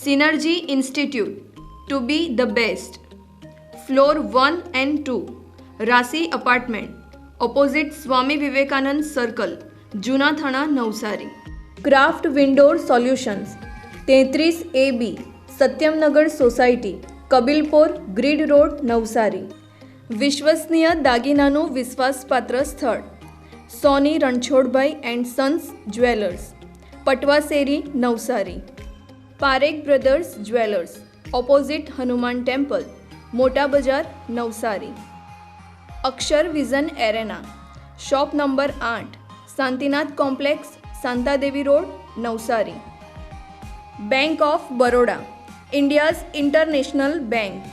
Synergy Institute, to be the best. Floor 1 and 2. Rasi Apartment. Opposite Swami Vivekanand Circle. જૂના Thana Navsari craft windor solutions તેત્રીસ A B Satyamnagar society Kabilpor grid road Navsari વિશ્વસનીય દાગીનાનું વિશ્વાસપાત્ર સ્થળ Soni Ranchhodbhai and sons jewellers Patvaseri Navsari Parekh brothers jewellers opposite Hanuman temple Mota Bazaar Navsari Akshar vision arena shop number આઠ Shantinath complex Shantadevi road Navsari bank of Baroda India's international bank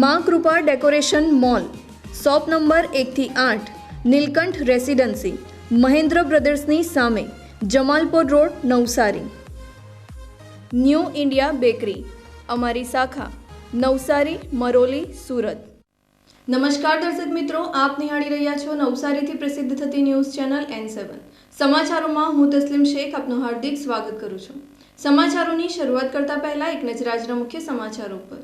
Maa Krupa decoration mall shop number એકથી આઠ Nilkanth residency Mahendra બ્રદર્સની સામે Jamalpur road Navsari new India bakery, અમારી શાખા, નવસારી, મરોલી, સુરત. નમસ્કાર દર્શક મિત્રો, આપ નિહાળી રહ્યા છો નવસારીથી પ્રસિદ્ધ થતી ન્યૂઝ ચેનલ એન સેવન સમાચારોમાં હું તસ્લીમ શેખ, આપનું હાર્દિક સ્વાગત કરું છું. સમાચારોની શરૂઆત કરતા પહેલા એક નજર આજના મુખ્ય સમાચારો પર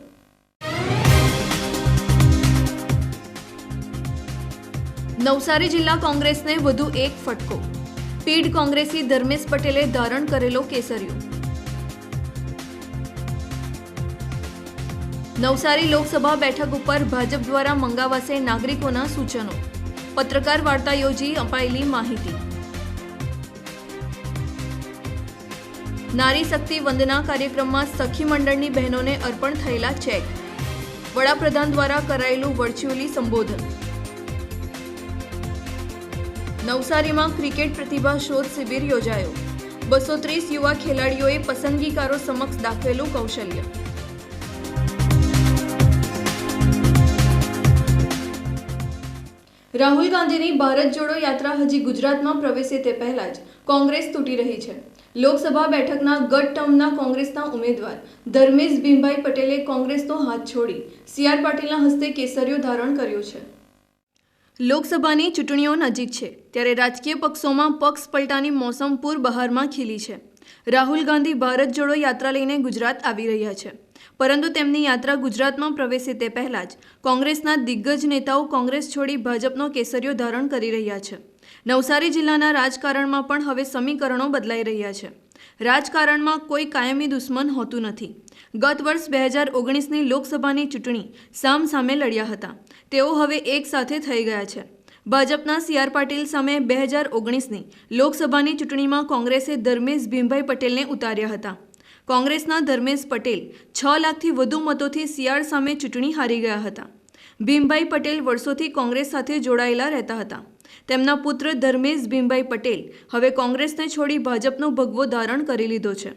નવસારી જિલ્લા કોંગ્રેસને વધુ એક ફટકો. પીડ કોંગ્રેસી ધર્મેશ પટેલે ધારણ કરેલો કેસરિયો. નવસારી લોકસભા બેઠક ઉપર ભાજપ દ્વારા મંગાવાશે નાગરિકોના સૂચનો. પત્રકાર વાર્તા યોજી અપાયેલી માહિતી. નારી શક્તિ વંદના કાર્યક્રમમાં સખી મંડળની બહેનોને અર્પણ થયેલા ચેક. વડાપ્રધાન દ્વારા કરાયેલું વર્ચ્યુઅલી સંબોધન. નવસારીમાં ક્રિકેટ પ્રતિભા શોધ શિબિર યોજાયો. બસો ત્રીસ યુવા ખેલાડીઓએ પસંદગીકારો સમક્ષ દાખવેલું કૌશલ્ય. રાહુલ ગાંધીની ભારત જોડો યાત્રા હજી ગુજરાતમાં પ્રવેશે તે પહેલા જ કોંગ્રેસ તૂટી રહી છે. લોકસભા બેઠકના ગત ટર્મના કોંગ્રેસના ઉમેદવાર ધર્મેશ ભીમભાઈ પટેલે કોંગ્રેસનો હાથ છોડી સી આર પાટીલના હસ્તે કેસરીઓ ધારણ કર્યો છે. લોકસભાની ચૂંટણીઓ નજીક છે, ત્યારે રાજકીય પક્ષોમાં પક્ષ પલટાની મોસમ પૂર બહારમાં ખીલી છે. રાહુલ ગાંધી ભારત જોડો યાત્રા લઈને ગુજરાત આવી રહ્યા છે. પરંતુ તેમની યાત્રા ગુજરાતમાં પ્રવેશે તે પહેલાં જ કોંગ્રેસના દિગ્ગજ નેતાઓ કોંગ્રેસ છોડી ભાજપનો કેસરીઓ ધારણ કરી રહ્યા છે. નવસારી જિલ્લાના રાજકારણમાં પણ હવે સમીકરણો બદલાઈ રહ્યા છે. રાજકારણમાં કોઈ કાયમી દુશ્મન હોતું નથી. ગત વર્ષ બે હજાર ઓગણીસની લોકસભાની ચૂંટણી સામ સામે લડ્યા હતા. તેઓ હવે એક સાથે થઈ ગયા છે. ભાજપના સી આર પાટીલ સામે બે હજાર ઓગણીસની લોકસભાની ચૂંટણીમાં કોંગ્રેસે ધર્મેશ ભીમભાઈ પટેલને ઉતાર્યા હતા. કોંગ્રેસના ધર્મેશ પટેલ છ લાખથી વધુ મતોથી સીઆર સામે ચૂંટણી હારી ગયા હતા. ભીમભાઈ પટેલ વર્ષોથી કોંગ્રેસ સાથે જોડાયેલા રહેતા હતા. તેમના પુત્ર ધર્મેશ ભીમભાઈ પટેલ હવે કોંગ્રેસને છોડી ભાજપનો ભગવો ધારણ કરી લીધો છે.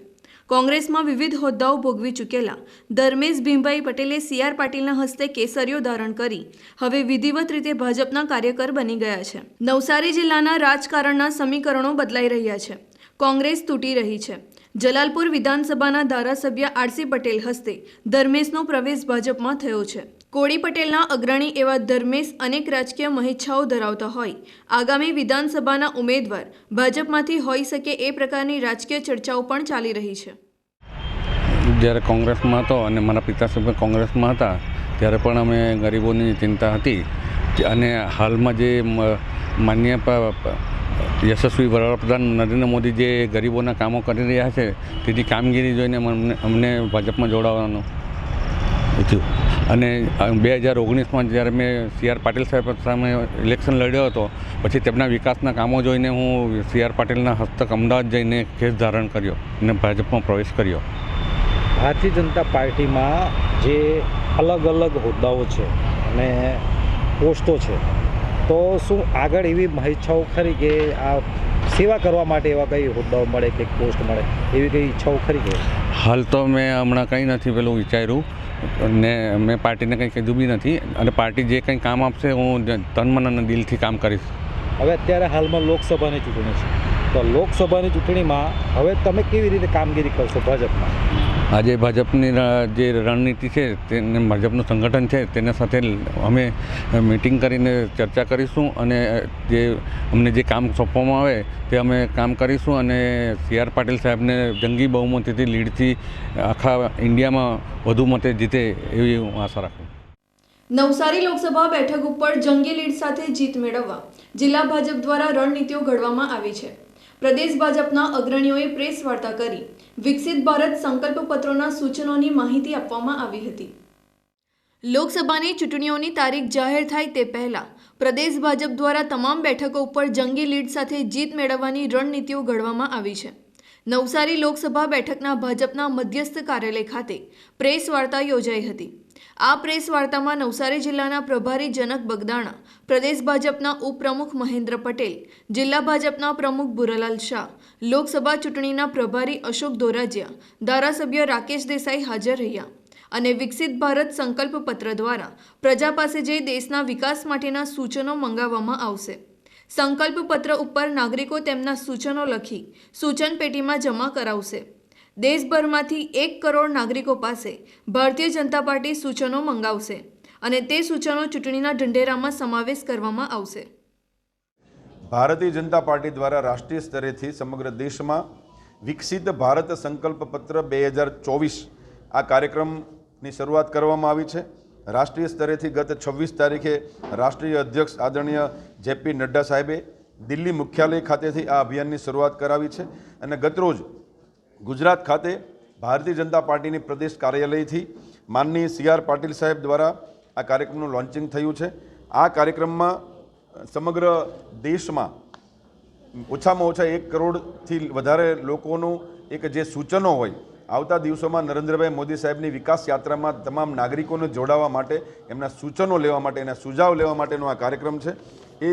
કોંગ્રેસમાં વિવિધ હોદ્દાઓ ભોગવી ચૂકેલા ધર્મેશ ભીમભાઈ પટેલે સી આર પાટીલના હસ્તે કેસરીઓ ધારણ કરી હવે વિધિવત રીતે ભાજપના કાર્યકર બની ગયા છે. નવસારી જિલ્લાના રાજકારણના સમીકરણો બદલાઈ રહ્યા છે. કોંગ્રેસ તૂટી રહી છે. જલાલપુર વિધાનસભાના ધારાસભ્ય આરસી પટેલ હસ્તે ધર્મેશનો પ્રવેશ ભાજપમાં થયો છે. કોળી પટેલના અગ્રણી એવા ધર્મેશ અનેક રાજકીય મહેચ્છાઓ ધરાવતા હોય. આગામી વિધાનસભાના ઉમેદવાર ભાજપમાંથી હોઈ શકે એ પ્રકારની રાજકીય ચર્ચાઓ પણ ચાલી રહી છે. જ્યારે કોંગ્રેસમાં હતો અને મારા પિતાશ્રી કોંગ્રેસમાં હતા, ત્યારે પણ અમે ગરીબોની ચિંતા હતી. અને હાલમાં જે માન્ય યશસ્વી વડાપ્રધાન નરેન્દ્ર મોદી જે ગરીબોના કામો કરી રહ્યા છે, તેની કામગીરી જોઈને અમને અમને ભાજપમાં જોડાવાનું થયું અને બે હજાર ઓગણીસમાં જ્યારે મેં સી આર પાટીલ સાહેબ સામે ઇલેક્શન લડ્યો હતો, પછી તેમના વિકાસના કામો જોઈને હું સી આર પાટીલના હસ્તક અમદાવાદ જઈને કેસ ધારણ કર્યો અને ભાજપમાં પ્રવેશ કર્યો. ભારતીય જનતા પાર્ટીમાં જે અલગ અલગ હોદ્દાઓ છે અને પોસ્ટો છે તો શું આગળ એવી ઈચ્છાઓ ખરી કે આ સેવા કરવા માટે એવા કઈ હોદ્દાઓ મળે કે પોસ્ટ મળે એવી કઈ ઈચ્છાઓ ખરી કે? હાલ તો મેં હમણાં કંઈ નથી પેલું વિચાર્યું ને મેં પાર્ટીને કંઈ કીધું બી નથી અને પાર્ટી જે કંઈ કામ આપશે હું તન મન અને દિલથી કામ કરીશ. હવે અત્યારે હાલમાં લોકસભાની ચૂંટણી છે. તો લોકસભાની ચૂંટણીમાં હવે તમે કેવી રીતે કામગીરી કરશો ભાજપમાં? આજે ભાજપની જે રણનીતિ છે, તેને ભાજપનું સંગઠન છે, તેના સાથે અમે મિટિંગ કરીને ચર્ચા કરીશું અને જે અમને જે કામ સોંપવામાં આવે તે અમે કામ કરીશું અને સી આર પાટીલ સાહેબને જંગી બહુમતીથી લીડથી આખા ઇન્ડિયામાં વધુ મતે જીતે એવી હું આશા રાખું. નવસારી લોકસભા બેઠક ઉપર જંગી લીડ સાથે જીત મેળવવા જિલ્લા ભાજપ દ્વારા રણનીતિઓ ઘડવામાં આવી છે. પ્રદેશ ભાજપના અગ્રણીઓએ પ્રેસ વાર્તા કરી વિકસિત ભારત સંકલ્પ પત્રોના સૂચનોની માહિતી આપવામાં આવી હતી. લોકસભાની ચૂંટણીઓની તારીખ જાહેર થાય તે પહેલા પ્રદેશ ભાજપ દ્વારા તમામ બેઠકો ઉપર જંગી લીડ સાથે જીત મેળવવાની રણનીતિઓ ઘડવામાં આવી છે. નવસારી લોકસભા બેઠકના ભાજપના મધ્યસ્થ કાર્યાલય ખાતે પ્રેસ વાર્તા યોજાઈ હતી. આ પ્રેસ વાર્તામાં નવસારી જિલ્લાના પ્રભારી જનક બગદાણા, પ્રદેશ ભાજપના ઉપપ્રમુખ મહેન્દ્ર પટેલ, જિલ્લા ભાજપના પ્રમુખ ભુરાલાલ શાહ લોકસભા ચૂંટણીના પ્રભારી અશોક દોરાજિયા ધારાસભ્ય રાકેશ દેસાઈ હાજર રહ્યા અને વિકસિત ભારત સંકલ્પ પત્ર દ્વારા પ્રજા પાસે જઈ દેશના વિકાસ માટેના સૂચનો મંગાવવામાં આવશે. સંકલ્પ પત્ર ઉપર નાગરિકો તેમના સૂચનો લખી સૂચન પેટીમાં જમા કરાવશે. દેશભરમાંથી એક કરોડ નાગરિકો પાસે ભારતીય જનતા પાર્ટી સૂચનો મંગાવશે અને તે સૂચનો ચૂંટણીના ઢંઢેરામાં સમાવેશ કરવામાં આવશે. ભારતીય જનતા પાર્ટી દ્વારા રાષ્ટ્રીય સ્તરેથી સમગ્ર દેશમાં વિકસિત ભારત સંકલ્પ પત્ર બે હજાર ચોવીસ આ કાર્યક્રમની શરૂઆત કરવામાં આવી છે. રાષ્ટ્રીય સ્તરેથી ગત છવ્વીસ તારીખે રાષ્ટ્રીય અધ્યક્ષ આદરણીય જેપી નડ્ડા સાહેબે દિલ્હી મુખ્યાલય ખાતેથી આ અભિયાનની શરૂઆત કરાવી છે અને ગતરોજ ગુજરાત ખાતે ભારતીય જનતા પાર્ટીની પ્રદેશ કાર્યાલયથી માનનીય સી આર પાટીલ સાહેબ દ્વારા આ કાર્યક્રમનું લોન્ચિંગ થયું છે. આ કાર્યક્રમમાં સમગ્ર દેશમાં ઓછામાં ઓછા એક કરોડથી વધારે લોકોનું એક જે સૂચનો હોય, આવતા દિવસોમાં નરેન્દ્રભાઈ મોદી સાહેબની વિકાસ યાત્રામાં તમામ નાગરિકોને જોડાવા માટે, એમના સૂચનો લેવા માટે, એના સુઝાવ લેવા માટેનો આ કાર્યક્રમ છે. એ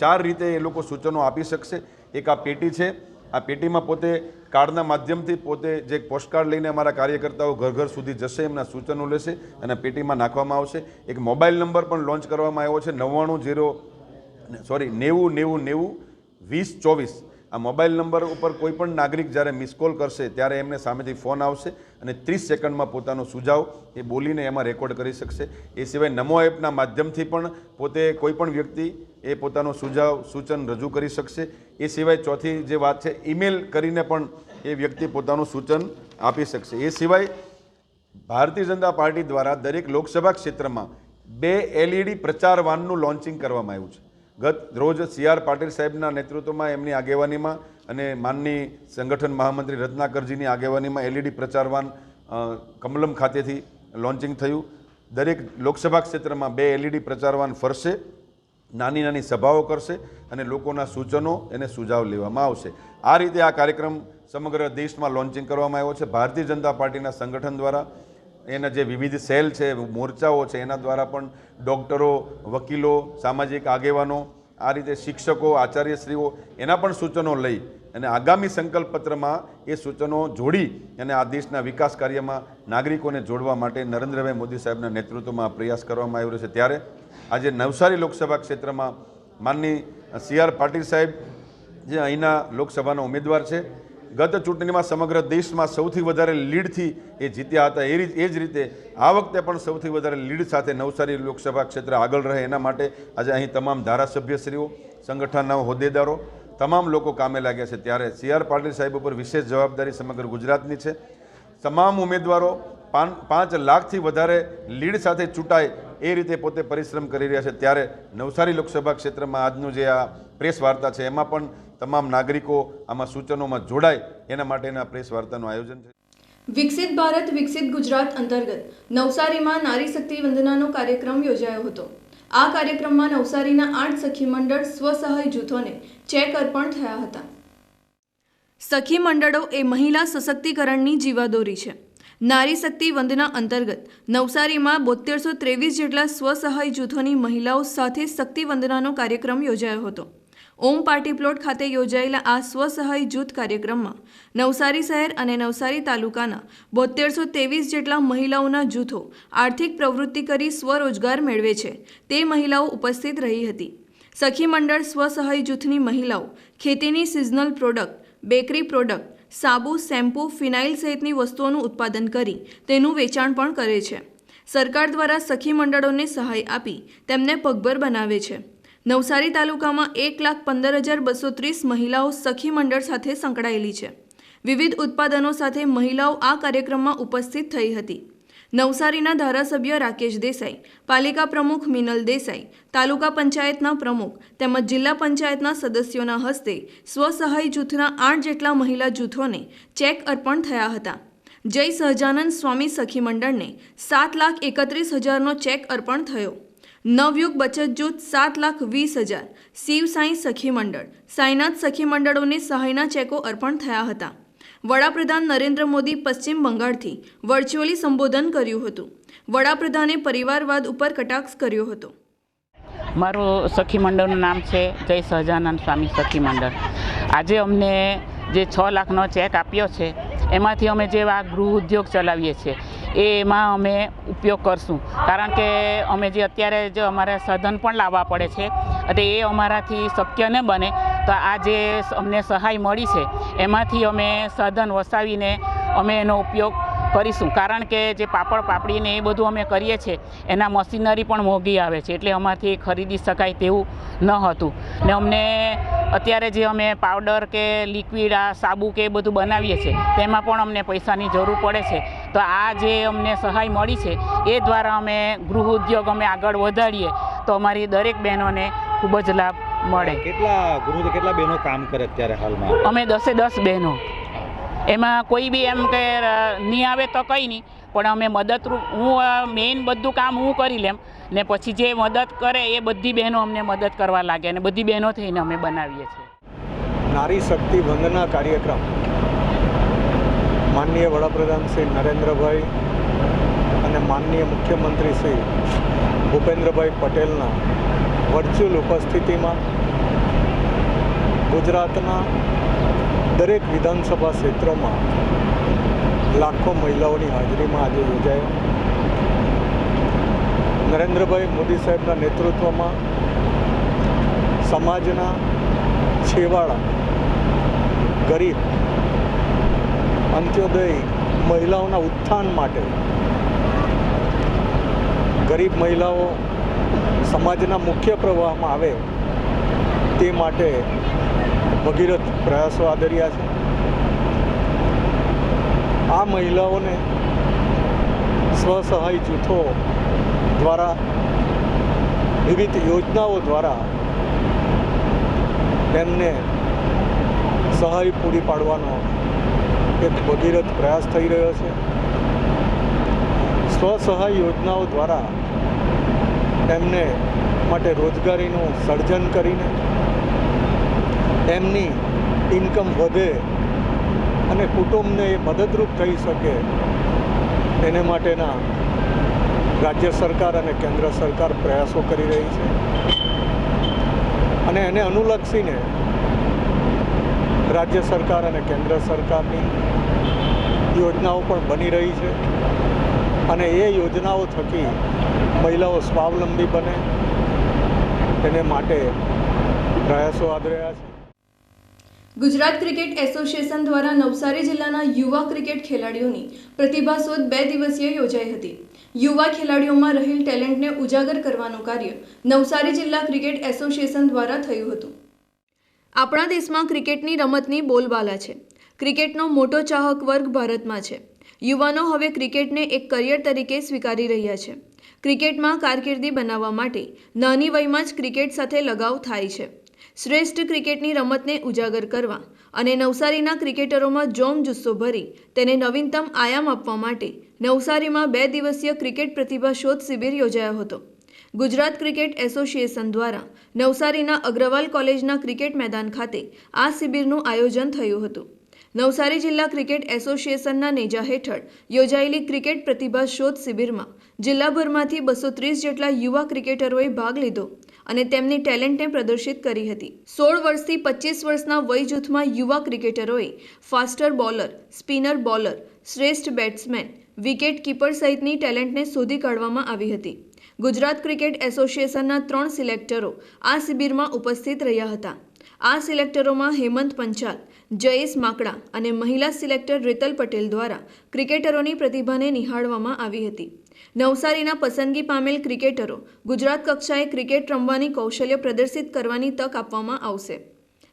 ચાર રીતે એ લોકો સૂચનો આપી શકશે. એક આ પેટી છે. આ પેટીમાં પોતે કાર્ડના માધ્યમથી પોતે જે પોસ્ટકાર્ડ લઈને અમારા કાર્યકર્તાઓ ઘર ઘર સુધી જશે, એમના સૂચનો લેશે અને પેટીમાં નાખવામાં આવશે. એક મોબાઈલ નંબર પણ લોન્ચ કરવામાં આવ્યો છે. નવ્વાણું જીરો સોરી નેવું નેવું નેવું, વીસ, ચોવીસ. આ મોબાઈલ નંબર ઉપર કોઈ પણ નાગરિક જ્યારે મિસ કોલ કરશે ત્યારે એમને સામેથી ફોન આવશે અને ત્રીસ સેકન્ડમાં પોતાનો સુઝાવ એ બોલીને એમાં રેકોર્ડ કરી શકશે. એ સિવાય નમો એપના માધ્યમથી પણ પોતે કોઈ પણ વ્યક્તિ એ પોતાનો સુઝાવ, સૂચન રજૂ કરી શકશે. એ સિવાય ચોથી જે વાત છે ઈમેલ કરીને પણ એ વ્યક્તિ પોતાનું સૂચન આપી શકશે. એ સિવાય ભારતીય જનતા પાર્ટી દ્વારા દરેક લોકસભા ક્ષેત્રમાં બે એલઈડી પ્રચાર વાનનું લોન્ચિંગ કરવામાં આવ્યું છે. ગત રોજ સી આર પાટીલ સાહેબના નેતૃત્વમાં એમની આગેવાનીમાં અને માનની સંગઠન મહામંત્રી રત્નાકરજીની આગેવાનીમાં એલઈડી પ્રચારવાન કમલમ ખાતેથી લોન્ચિંગ થયું. દરેક લોકસભા ક્ષેત્રમાં બે એલઈડી પ્રચારવાન ફરશે, નાની નાની સભાઓ કરશે અને લોકોના સૂચનો એને સુઝાવ લેવામાં આવશે. આ રીતે આ કાર્યક્રમ સમગ્ર દેશમાં લોન્ચિંગ કરવામાં આવ્યો છે. ભારતીય જનતા પાર્ટીના સંગઠન દ્વારા એના જે વિવિધ સેલ છે, મોરચાઓ છે, એના દ્વારા પણ ડૉક્ટરો, વકીલો, સામાજિક આગેવાનો, આ રીતે શિક્ષકો, આચાર્યશ્રીઓ, એના પણ સૂચનો લઈ અને આગામી સંકલ્પ પત્રમાં એ સૂચનો જોડી અને આ દેશના વિકાસ કાર્યમાં નાગરિકોને જોડવા માટે નરેન્દ્રભાઈ મોદી સાહેબના નેતૃત્વમાં પ્રયાસ કરવામાં આવ્યો છે. ત્યારે આજે નવસારી લોકસભા ક્ષેત્રમાં માનની સી આર પાટીલ સાહેબ જે અહીંના લોકસભાના ઉમેદવાર છે ગત ચૂંટણીમાં સમગ્ર દેશમાં સૌથી વધારે લીડથી એ જીત્યા હતા. એ એ જ રીતે આ વખતે પણ સૌથી વધારે લીડ સાથે નવસારી લોકસભા ક્ષેત્ર આગળ રહે એના માટે આજે અહીં તમામ ધારાસભ્યશ્રીઓ, સંગઠનના હોદ્દેદારો, તમામ લોકો કામે લાગ્યા છે. ત્યારે સી આર પાટીલ સાહેબ ઉપર વિશેષ જવાબદારી સમગ્ર ગુજરાતની છે. તમામ ઉમેદવારો પાંચ લાખથી વધારે લીડ સાથે ચૂંટાય એ રીતે પોતે પરિશ્રમ કરી રહ્યા છે. ત્યારે નવસારી લોકસભા ક્ષેત્રમાં આજનું જે આ પ્રેસ વાર્તા છે એમાં પણ તમામ નાગરિકો આમાં સૂચનોમાં જોડાય. એના માટેના પ્રેસ વાર્તાનું આયોજન છે. વિકસિત ભારત વિકસિત ગુજરાત અંતર્ગત નવસારીમાં નારી શક્તિ વંદનાનો કાર્યક્રમ યોજાયો હતો. આ કાર્યક્રમમાં નવસારીના આઠ સખી મંડળ સ્વસહાય જૂથોને ચેક અર્પણ થયા હતા. સખી મંડળો એ મહિલા સશક્તિકરણની જીવાદોરી છે. નારી શક્તિ વંદના અંતર્ગત નવસારીમાં બોતેરસો ત્રેવીસ જેટલા સ્વસહાય જૂથોની મહિલાઓ સાથે શક્તિ વંદનાનો કાર્યક્રમ યોજાયો હતો. ઓમ પાર્ટી પ્લોટ ખાતે યોજાયેલા આ સ્વસહાય જૂથ કાર્યક્રમમાં નવસારી શહેર અને નવસારી તાલુકાના બોતેરસો ત્રેવીસ જેટલા મહિલાઓના જૂથો આર્થિક પ્રવૃત્તિ કરી સ્વરોજગાર મેળવે છે. તે મહિલાઓ ઉપસ્થિત રહી હતી. સખી મંડળ સ્વસહાય જૂથની મહિલાઓ ખેતીની સિઝનલ પ્રોડક્ટ બેકરી પ્રોડક્ટ સાબુ, શેમ્પૂ, ફિનાઇલ સહિતની વસ્તુઓનું ઉત્પાદન કરી તેનું વેચાણ પણ કરે છે. સરકાર દ્વારા સખી મંડળોને સહાય આપી તેમને પગભર બનાવે છે. નવસારી તાલુકામાં એક લાખ પંદર હજાર બસો ત્રીસ મહિલાઓ સખી મંડળ સાથે સંકળાયેલી છે. વિવિધ ઉત્પાદનો સાથે મહિલાઓ આ કાર્યક્રમમાં ઉપસ્થિત થઈ હતી. નવસારીના ધારાસભ્ય રાકેશ દેસાઈ, પાલિકા પ્રમુખ મિનલ દેસાઈ, તાલુકા પંચાયતના પ્રમુખ તેમજ જિલ્લા પંચાયતના સદસ્યોના હસ્તે સ્વસહાય જૂથના આઠ જેટલા મહિલા જૂથોને ચેક અર્પણ થયા હતા. જય સહજાનંદ સ્વામી સખી મંડળને સાત લાખ એકત્રીસ હજારનો ચેક અર્પણ થયો. નવયુગ બચત જૂથ સાત લાખ વીસ હજાર શિવ સાંઈ સખી મંડળ, સાંઈનાથ સખી મંડળોને સહાયના ચેકો અર્પણ થયા હતા. વડાપ્રધાન નરેન્દ્ર મોદી પશ્ચિમ બંગાળથી વર્ચ્યુઅલી સંબોધન કર્યું હતું. વડાપ્રધાને પરિવારવાદ ઉપર કટાક્ષ કર્યો હતો. મારું સખી મંડળનું નામ છે જય સહજાનંદ સ્વામી સખી મંડળ. આજે અમને જે છ લાખનો ચેક આપ્યો છે, એમાંથી અમે જે આ ગૃહ ઉદ્યોગ ચલાવીએ છીએ એ એમાં અમે ઉપયોગ કરશું. કારણ કે અમે જે અત્યારે જે અમારે સાધન પણ લાવવા પડે છે, એટલે એ અમારાથી શક્ય ન બને. તો આ જે અમને સહાય મળી છે, એમાંથી અમે સાધન વસાવીને અમે એનો ઉપયોગ કરીશું. કારણ કે જે પાપડ પાપડીને એ બધું અમે કરીએ છીએ, એના મશીનરી પણ મોંઘી આવે છે, એટલે અમારથી ખરીદી શકાય તેવું ન હતું. ને અમને અત્યારે જે અમે પાવડર કે લિક્વિડ, આ સાબુ કે એ બધું બનાવીએ છીએ, તેમાં પણ અમને પૈસાની જરૂર પડે છે. તો આ જે અમને સહાય મળી છે, એ દ્વારા અમે ગૃહ ઉદ્યોગ અમે આગળ વધારીએ, તો અમારી દરેક બહેનોને ખૂબ જ લાભ મળે. કેટલા ગુરુ કેટલા બહેનો કામ કરે અત્યારે હાલમાં? અમે દસે દસ બહેનો. એમાં કોઈ બી એમ કે નહીં આવે તો કંઈ નહીં. પણ અમે મદદરૂપ હું મેઇન બધું કામ હું કરી લેમ. ને પછી જે મદદ કરે એ બધી બહેનો અમને મદદ કરવા લાગે અને બધી બહેનો થઈને અમે બનાવીએ છીએ. નારી શક્તિ વંદના કાર્યક્રમ. માનનીય વડાપ્રધાન શ્રી નરેન્દ્રભાઈ અને માનનીય મુખ્યમંત્રી શ્રી ભૂપેન્દ્રભાઈ પટેલના વર્ચ્યુઅલ ઉપસ્થિતિમાં ગુજરાતના દરેક વિધાનસભા ક્ષેત્રોમાં લાખો મહિલાઓની હાજરીમાં આજે યોજાયો. નરેન્દ્રભાઈ મોદી સાહેબના નેતૃત્વમાં સમાજના છેવાડા, ગરીબ, અંત્યોદય મહિલાઓના ઉત્થાન માટે ગરીબ મહિલાઓ સમાજના મુખ્ય પ્રવાહમાં આવે તે માટે ભગીરથ પ્રયાસો આદર્યા છે. આ મહિલાઓને સ્વસહાય જૂથો દ્વારા, વિવિધ યોજનાઓ દ્વારા એમને સહાય પૂરી પાડવાનો એક ભગીરથ પ્રયાસ થઈ રહ્યો છે. સ્વસહાય યોજનાઓ દ્વારા એમને માટે રોજગારીનું સર્જન કરીને એમની ઇન્કમ વધે અને કુટુંબને એ મદદરૂપ થઈ શકે, એને માટેના રાજ્ય સરકાર અને કેન્દ્ર સરકાર પ્રયાસો કરી રહી છે. અને એને અનુલક્ષીને રાજ્ય સરકાર અને કેન્દ્ર સરકારની યોજનાઓ પણ બની રહી છે. અને એ યોજનાઓ થકી મહિલાઓ સ્વાવલંબી બને તેને માટે પ્રયાસો આદર્યા છે. ગુજરાત ક્રિકેટ એસોસિએશન દ્વારા નવસારી જિલ્લાના યુવા ક્રિકેટ ખેલાડીઓની પ્રતિભા શોધ બે દિવસીય યોજાઈ હતી. યુવા ખેલાડીઓમાં રહેલ ટેલેન્ટને ઉજાગર કરવાનું કાર્ય નવસારી જિલ્લા ક્રિકેટ એસોસિએશન દ્વારા થયું હતું. આપણા દેશમાં ક્રિકેટની રમતની બોલબાલા છે. ક્રિકેટનો મોટો ચાહક વર્ગ ભારતમાં છે. યુવાનો હવે ક્રિકેટને એક કરિયર તરીકે સ્વીકારી રહ્યા છે. ક્રિકેટમાં કારકિર્દી બનાવવા માટે નાની વયમાં જ ક્રિકેટ સાથે લગાવ થાય છે. શ્રેષ્ઠ ક્રિકેટની રમતને ઉજાગર કરવા અને નવસારીના ક્રિકેટરોમાં જોમ જુસ્સો ભરી તેને નવીનતમ આયામ આપવા માટે નવસારીમાં બે દિવસીય ક્રિકેટ પ્રતિભા શોધ શિબિર યોજાયો હતો. ગુજરાત ક્રિકેટ એસોસિએશન દ્વારા નવસારીના અગ્રવાલ કોલેજના ક્રિકેટ મેદાન ખાતે આ શિબિરનું આયોજન થયું હતું. નવસારી જિલ્લા ક્રિકેટ એસોસિએશનના નેજા હેઠળ યોજાયેલી ક્રિકેટ પ્રતિભા શોધ શિબિરમાં જિલ્લાભરમાંથી બસો ત્રીસ જેટલા યુવા ક્રિકેટરોએ ભાગ લીધો અને તેમની ટેલેન્ટને પ્રદર્શિત કરી હતી. સોળ વર્ષથી પચીસ વર્ષના વય જૂથમાં યુવા ક્રિકેટરોએ ફાસ્ટર બોલર, સ્પિનર બોલર, શ્રેષ્ઠ બેટ્સમેન, વિકેટ કીપર સહિતની ટેલેન્ટને શોધી કાઢવામાં આવી હતી. ગુજરાત ક્રિકેટ એસોસિએશનના ત્રણ સિલેક્ટરો આ શિબિરમાં ઉપસ્થિત રહ્યા હતા. આ સિલેક્ટરોમાં હેમંત પંચાલ, જયેશ માકડા અને મહિલા સિલેક્ટર રીતલ પટેલ દ્વારા ક્રિકેટરોની પ્રતિભાને નિહાળવામાં આવી હતી. નવસારીના પસંદગી પામેલ ક્રિકેટરો ગુજરાત કક્ષાએ ક્રિકેટ રમવાની કૌશલ્ય પ્રદર્શિત કરવાની તક આપવામાં આવશે.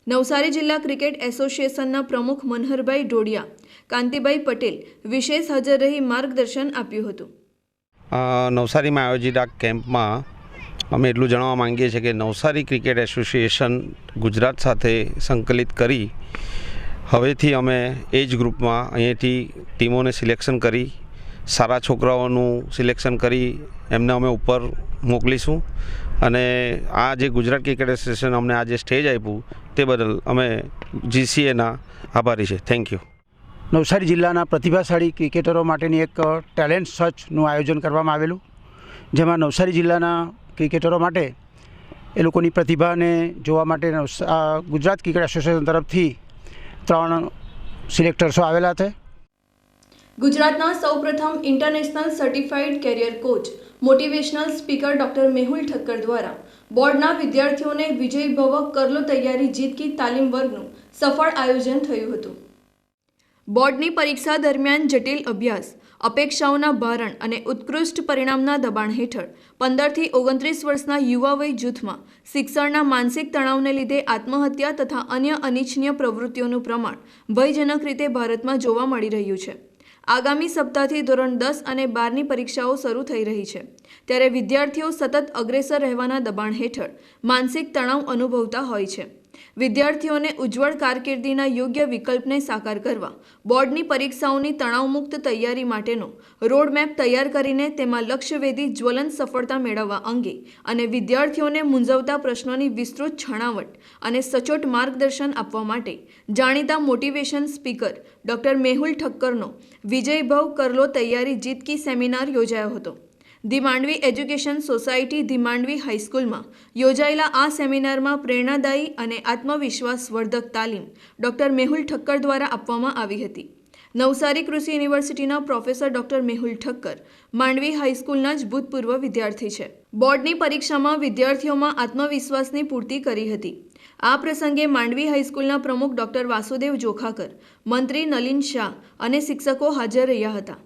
નવસારી જિલ્લા ક્રિકેટ એસોસિએશનના પ્રમુખ મનહરભાઈ ઢોડિયા, કાંતિભાઈ પટેલ વિશેષ હાજર રહી માર્ગદર્શન આપ્યું હતું. નવસારીમાં આયોજિત આ કેમ્પમાં અમે એટલું જણાવવા માંગીએ છીએ કે નવસારી ક્રિકેટ એસોસિએશન ગુજરાત સાથે સંકલિત કરી હવેથી અમે એજ ગ્રુપમાં અહીંયાથી ટીમોને સિલેક્શન કરી સારા છોકરાઓનું સિલેક્શન કરી એમને અમે ઉપર મોકલીશું. અને આ જે ગુજરાત ક્રિકેટ એસોસિએશન અમને આજે સ્ટેજ આપ્યું તે બદલ અમે જીસીએના આભારી છે. થેન્ક યુ નવસારી જિલ્લાના પ્રતિભાશાળી ક્રિકેટરો માટેની એક ટેલેન્ટ સર્ચનું આયોજન કરવામાં આવેલું. જેમાં નવસારી જિલ્લાના ક્રિકેટરો માટે એ લોકોની પ્રતિભાને જોવા માટે આ ગુજરાત ક્રિકેટ એસોસિએશન તરફથી ત્રણ સિલેક્ટર્સો આવેલા છે. ગુજરાતના સૌપ્રથમ international certified career coach motivational speaker doctor Mehul Thakkar દ્વારા બોર્ડના વિદ્યાર્થીઓને વિજય ભવ કરલો તૈયારી જીત કી તાલીમ વર્ગનું સફળ આયોજન થયું હતું. બોર્ડની પરીક્ષા દરમિયાન જટિલ અભ્યાસ, અપેક્ષાઓના ભારણ અને ઉત્કૃષ્ટ પરિણામના દબાણ હેઠળ પંદરથી ઓગણત્રીસ વર્ષના યુવા વય જૂથમાં શિક્ષણના માનસિક તણાવને લીધે આત્મહત્યા તથા અન્ય અનિચ્છનીય પ્રવૃત્તિઓનું પ્રમાણ ભયજનક રીતે ભારતમાં જોવા મળી રહ્યું છે. આગામી સપ્તાહથી ધોરણ દસ અને બારની પરીક્ષાઓ શરૂ થઈ રહી છે. ત્યારે વિદ્યાર્થીઓ સતત અગ્રેસર રહેવાના દબાણ હેઠળ માનસિક તણાવ અનુભવતા હોય છે. વિદ્યાર્થીઓને ઉજ્જવળ કારકિર્દીના યોગ્ય વિકલ્પને સાકાર કરવા, બોર્ડની પરીક્ષાઓની તણાવમુક્ત તૈયારી માટેનો રોડમેપ તૈયાર કરીને તેમાં લક્ષ્યવેધી જ્વલંત સફળતા મેળવવા અંગે અને વિદ્યાર્થીઓને મૂંઝવતા પ્રશ્નોની વિસ્તૃત છણાવટ અને સચોટ માર્ગદર્શન આપવા માટે જાણીતા મોટિવેશન સ્પીકર ડોક્ટર મેહુલ ઠક્કરનો વિજય ભવ કરલો તૈયારી જીતકી સેમિનાર યોજાયો હતો. The Mandvi education society the Mandvi હાઈસ્કૂલમાં યોજાયેલા આ સેમિનારમાં પ્રેરણાદાયી અને આત્મવિશ્વાસવર્ધક તાલીમ ડોક્ટર મેહુલ ઠક્કર દ્વારા આપવામાં આવી હતી. નવસારી કૃષિ યુનિવર્સિટીના પ્રોફેસર ડોક્ટર મેહુલ ઠક્કર માંડવી હાઈસ્કૂલના જ ભૂતપૂર્વ વિદ્યાર્થી છે. બોર્ડની પરીક્ષામાં વિદ્યાર્થીઓમાં આત્મવિશ્વાસની પૂર્તિ કરી હતી. આ પ્રસંગે માંડવી હાઈસ્કૂલના પ્રમુખ ડોક્ટર વાસુદેવ જોખાકર, મંત્રી નલિન શાહ અને શિક્ષકો હાજર રહ્યા હતા.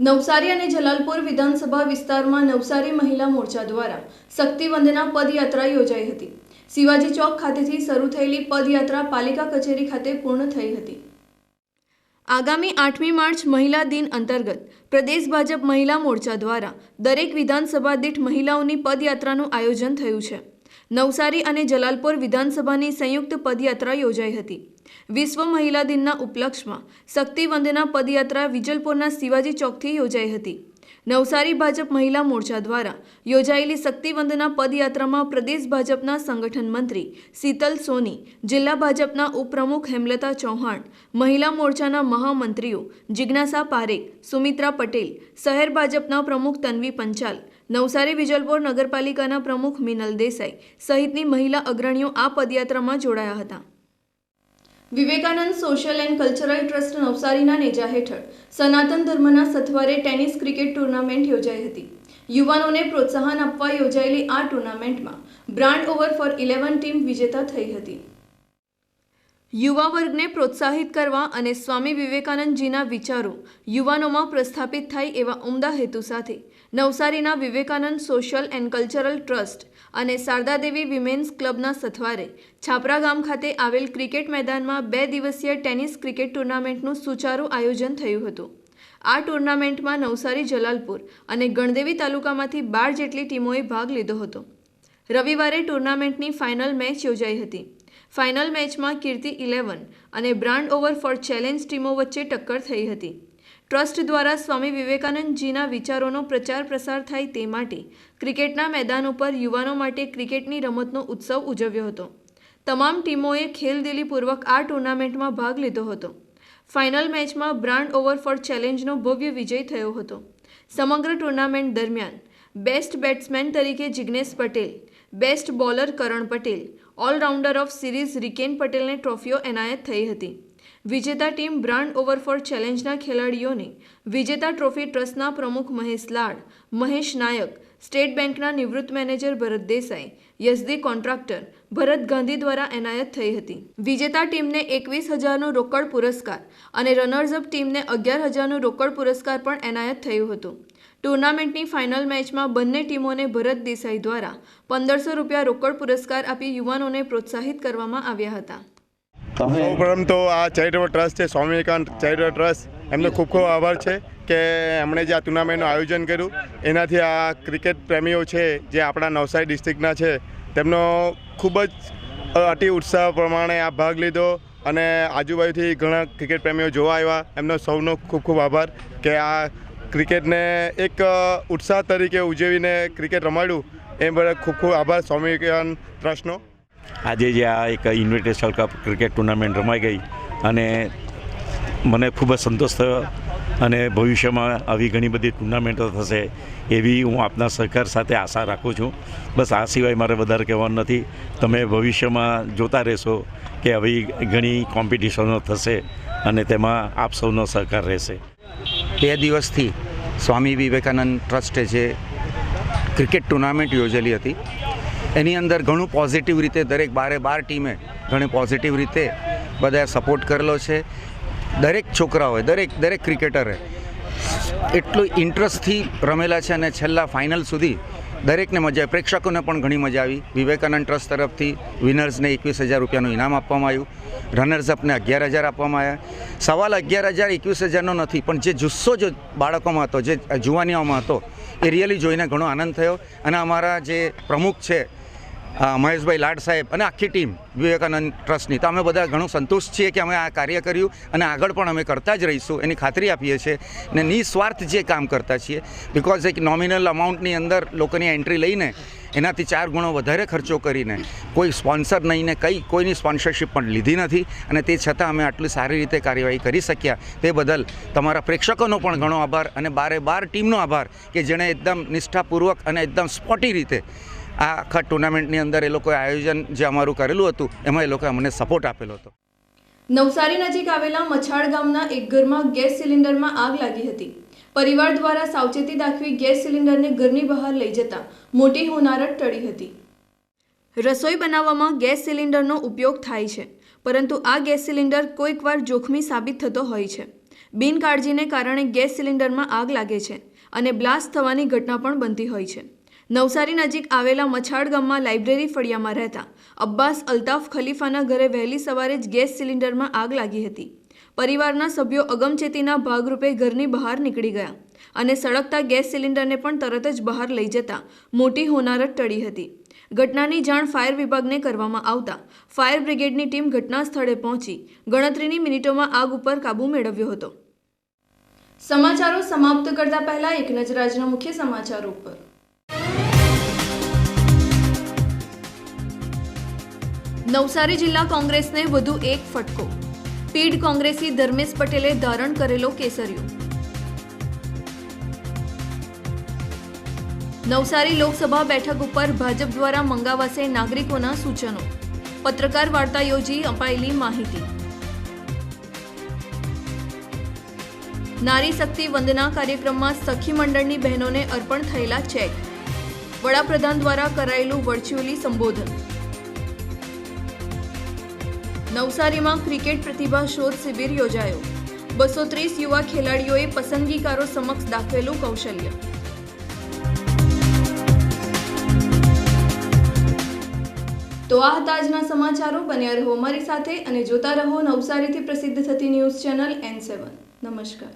નવસારી અને જલાલપુર વિધાનસભા વિસ્તારમાં નવસારી મહિલા મોરચા દ્વારા શક્તિવંદના પદયાત્રા યોજાઈ હતી. શિવાજી ચોક ખાતેથી શરૂ થયેલી પદયાત્રા પાલિકા કચેરી ખાતે પૂર્ણ થઈ હતી. આગામી આઠમી માર્ચ મહિલા દિન અંતર્ગત પ્રદેશ ભાજપ મહિલા મોરચા દ્વારા દરેક વિધાનસભા દીઠ મહિલાઓની પદયાત્રાનું આયોજન થયું છે. નવસારી અને જલાલપુર વિધાનસભાની સંયુક્ત પદયાત્રા યોજાઈ હતી. વિશ્વ મહિલા દિનના ઉપલક્ષમાં શક્તિવંદના પદયાત્રા વિજલપુરના શિવાજી ચોકથી યોજાઈ હતી. નવસારી ભાજપ મહિલા મોરચા દ્વારા યોજાયેલી શક્તિવંદના પદયાત્રામાં પ્રદેશ ભાજપના સંગઠન મંત્રી શીતલ સોની, જિલ્લા ભાજપના ઉપપ્રમુખ હેમલતા ચૌહાણ, મહિલા મોરચાના મહામંત્રીઓ જિજ્ઞાસા પારેખ, સુમિત્રા પટેલ, શહેર ભાજપના પ્રમુખ તન્વી પંચાલ, નવસારી વિજલપોર નગરપાલિકાના પ્રમુખ મિનલ દેસાઈ સહિતની મહિલા અગ્રણીઓ આ પદયાત્રામાં જોડાયા હતા. Vivekanand social and cultural trust નવસારીના નેજા હેઠળ સનાતન ધર્મના સથવારે ટેનિસ ક્રિકેટ ટુર્નામેન્ટ યોજાઈ હતી. યુવાનોને પ્રોત્સાહન આપવા યોજાયેલી આ ટુર્નામેન્ટમાં brand over four eleven team વિજેતા થઈ હતી. યુવા વર્ગને પ્રોત્સાહિત કરવા અને સ્વામી વિવેકાનંદજીના વિચારો યુવાનોમાં પ્રસ્થાપિત થાય એવા ઉમદા હેતુ સાથે નવસારીના Vivekanand social and cultural trust અને શારદાદેવી વિમેન્સ ક્લબના સથવારે છાપરા ગામ ખાતે આવેલ ક્રિકેટ મેદાનમાં બે દિવસીય ટેનિસ ક્રિકેટ ટુર્નામેન્ટનું સુચારું આયોજન થયું હતું. આ ટુર્નામેન્ટમાં નવસારી, જલાલપુર અને ગણદેવી તાલુકામાંથી બાર જેટલી ટીમોએ ભાગ લીધો હતો. રવિવારે ટુર્નામેન્ટની ફાઇનલ મેચ યોજાઈ હતી. ફાઇનલ મેચમાં કીર્તિ ઇલેવન અને બ્રાન્ડ ઓવર ફોર ચેલેન્જ ટીમો વચ્ચે ટક્કર થઈ હતી. ટ્રસ્ટ દ્વારા સ્વામી વિવેકાનંદજીના વિચારોનો પ્રચાર પ્રસાર થાય તે માટે ક્રિકેટના મેદાન ઉપર યુવાનો માટે ક્રિકેટની રમતનો ઉત્સવ ઉજવ્યો હતો. તમામ ટીમોએ ખેલદિલીપૂર્વક આ ટુર્નામેન્ટમાં ભાગ લીધો હતો. ફાઇનલ મેચમાં બ્રાન્ડ ઓવર ફોર ચેલેન્જનો ભવ્ય વિજય થયો હતો. સમગ્ર ટુર્નામેન્ટ દરમિયાન બેસ્ટ બેટ્સમેન તરીકે Jignesh Patel, best bowler Karan Patel, all rounder of series Riken પટેલને ટ્રોફીઓ એનાયત થઈ હતી. વિજેતા ટીમ બ્રાન્ડ ઓવર ફોર ચેલેન્જના ખેલાડીઓને વિજેતા ટ્રોફી ટ્રસ્ટના પ્રમુખ મહેશ લાડ, મહેશ નાયક, સ્ટેટ બેંકના નિવૃત્ત મેનેજર ભરત દેસાઈ યસદી કોન્ટ્રાક્ટર ભરત ગાંધી દ્વારા એનાયત થઈ હતી. વિજેતા ટીમને એકવીસ હજારનો રોકડ પુરસ્કાર અને રનર્સઅપ ટીમને અગિયાર હજારનો રોકડ પુરસ્કાર પણ એનાયત થયું હતું. ટુર્નામેન્ટની ફાઇનલ મેચમાં બંને ટીમોને ભરત દેસાઈ દ્વારા પંદરસો રૂપિયા રોકડ પુરસ્કાર આપી યુવાનોને પ્રોત્સાહિત કરવામાં આવ્યા હતા. સૌપ્રથમ તો આ ચેરિટેબલ ટ્રસ્ટ છે સ્વામી વિવેકાનંદ ચેરિટેબલ ટ્રસ્ટ એમનો ખૂબ ખૂબ આભાર છે કે એમણે જે આ ટુર્નામેન્ટનું આયોજન કર્યું. એનાથી આ ક્રિકેટ પ્રેમીઓ છે, જે આપણા નવસારી ડિસ્ટ્રિક્ટના છે, તેમનો ખૂબ જ અતિ ઉત્સાહ પ્રમાણે આ ભાગ લીધો અને આજુબાજુથી ઘણા ક્રિકેટ પ્રેમીઓ જોવા આવ્યા. એમનો સૌનો ખૂબ ખૂબ આભાર કે આ ક્રિકેટને એક ઉત્સાહ તરીકે ઉજવીને ક્રિકેટ રમાડ્યું. એ બધા ખૂબ ખૂબ આભાર સ્વામી વિવેકાનંદ ટ્રસ્ટનો આજે જે આ એક ઇન્વિટેશનલ કપ ક્રિકેટ ટુર્નામેન્ટ રમાઈ ગઈ અને મને ખૂબ જ સંતોષ થયો અને ભવિષ્યમાં આવી ઘણી બધી ટુર્નામેન્ટો થશે એવી હું આપના સહકાર સાથે આશા રાખું છું. બસ આ સિવાય મારે વધારે કહેવાનું નથી. તમે ભવિષ્યમાં જોતા રહેશો કે આવી ઘણી કોમ્પિટિશનો થશે અને તેમાં આપ સૌનો સહકાર રહેશે. બે દિવસથી સ્વામી વિવેકાનંદ ટ્રસ્ટે જે ક્રિકેટ ટુર્નામેન્ટ યોજેલી હતી એની અંદર ઘણું પોઝિટિવ રીતે દરેક બારે બાર ટીમે ઘણી પોઝિટિવ રીતે બધાએ સપોર્ટ કરેલો છે. દરેક છોકરાઓએ દરેક દરેક ક્રિકેટરે એટલું ઇન્ટરેસ્ટથી રમેલા છે અને છેલ્લા ફાઇનલ સુધી દરેકને મજા આવી. પ્રેક્ષકોને પણ ઘણી મજા આવી. વિવેકાનંદ ટ્રસ્ટ તરફથી વિનર્સને એકવીસ હજાર રૂપિયાનું ઇનામ આપવામાં આવ્યું. રનર્સ અપને અગિયાર હજાર આપવામાં આવ્યા. સવાલ અગિયાર હજાર, એકવીસ હજારનો નથી, પણ જે જુસ્સો જે બાળકોમાં હતો, જે જુવાનીઓમાં હતો, એ રિયલી જોઈને ઘણો આનંદ થયો. અને અમારા જે પ્રમુખ છે મહેશભાઈ લાડ સાહેબ અને આખી ટીમ વિવેકાનંદ ટ્રસ્ટની. તો અમે બધા ઘણું સંતુષ્ટ છીએ કે અમે આ કાર્ય કર્યું અને આગળ પણ અમે કરતા જ રહીશું, એની ખાતરી આપીએ છીએ ને નિસ્વાર્થ જે કામ કરતા છીએ. બિકોઝ એક નોમિનલ અમાઉન્ટની અંદર લોકોની એન્ટ્રી લઈને એનાથી ચાર ગુણો વધારે ખર્ચો કરીને કોઈ સ્પોન્સર નહીં ને કંઈ, કોઈની સ્પોન્સરશિપ પણ લીધી નથી અને તે છતાં અમે આટલી સારી રીતે કાર્યવાહી કરી શક્યા. તે બદલ તમારા પ્રેક્ષકોનો પણ ઘણો આભાર અને બારે બાર ટીમનો આભાર કે જેણે એકદમ નિષ્ઠાપૂર્વક અને એકદમ સ્પોટી રીતે આ આખા ટુર્નામેન્ટની અંદર એ લોકોએ આયોજન જે અમારું કરેલું હતું, એમાં એ લોકોએ અમને સપોર્ટ આપેલો હતો. નવસારી નજીક આવેલા મછાડ ગામના એક ઘરમાં ગેસ સિલિન્ડરમાં આગ લાગી હતી. પરિવાર દ્વારા સાવચેતી દાખવી ગેસ સિલિન્ડરને ઘરની બહાર લઈ જતા મોટી હોનારત ટળી હતી. રસોઈ બનાવવામાં ગેસ સિલિન્ડરનો ઉપયોગ થાય છે, પરંતુ આ ગેસ સિલિન્ડર કોઈકવાર જોખમી સાબિત થતો હોય છે. બિનકાળજીને કારણે ગેસ સિલિન્ડરમાં આગ લાગે છે અને બ્લાસ્ટ થવાની ઘટના પણ બનતી હોય છે. નવસારી નજીક આવેલા મછાડ ગામમાં લાઇબ્રેરી ફળિયામાં રહેતા અબ્બાસ અલ્તાફ ખલીફાના ઘરે વહેલી સવારે જ ગેસ સિલિન્ડરમાં આગ લાગી હતી. પરિવારના સભ્યો અગમચેતીના ભાગરૂપે ઘરની બહાર નીકળી ગયા અને સળગતા ગેસ સિલિન્ડરને પણ તરત જ બહાર લઈ જતા મોટી હોનારત ટળી હતી. ઘટનાની જાણ ફાયર વિભાગને કરવામાં આવતા ફાયર બ્રિગેડની ટીમ ઘટના સ્થળે પહોંચી ગણતરીની મિનિટોમાં આગ ઉપર કાબૂ મેળવ્યો હતો. સમાચારો સમાપ્ત કરતા પહેલા એક નજર આજના મુખ્ય સમાચારો ઉપર. નવસારી જિલ્લા કોંગ્રેસને વધુ એક ફટકો. પીડ કોંગ્રેસી ધર્મેશ પટેલે ધારણ કરેલો કેસરિયો. નવસારી લોકસભા બેઠક ઉપર ભાજપ દ્વારા મંગાવાશે નાગરિકોના સૂચનો. પત્રકાર વાર્તા યોજી અપાયેલી માહિતી. નારી શક્તિ વંદના કાર્યક્રમમાં સખી મંડળની બહેનોને અર્પણ થયેલા ચેક. વડાપ્રધાન દ્વારા કરાયેલું વર્ચ્યુઅલી સંબોધન. નવસારીમાં ક્રિકેટ પ્રતિભા શોધ શિબિર યોજાયો. બસો ત્રીસ યુવા ખેલાડીઓએ પસંદગીકારો સમક્ષ દાખવેલું કૌશલ્ય. તો આ હતા આજના સમાચારો. બન્યા રહો અમારી સાથે અને જોતા રહો નવસારીથી પ્રસિદ્ધ થતી ન્યૂઝ ચેનલ એન સેવન. નમસ્કાર.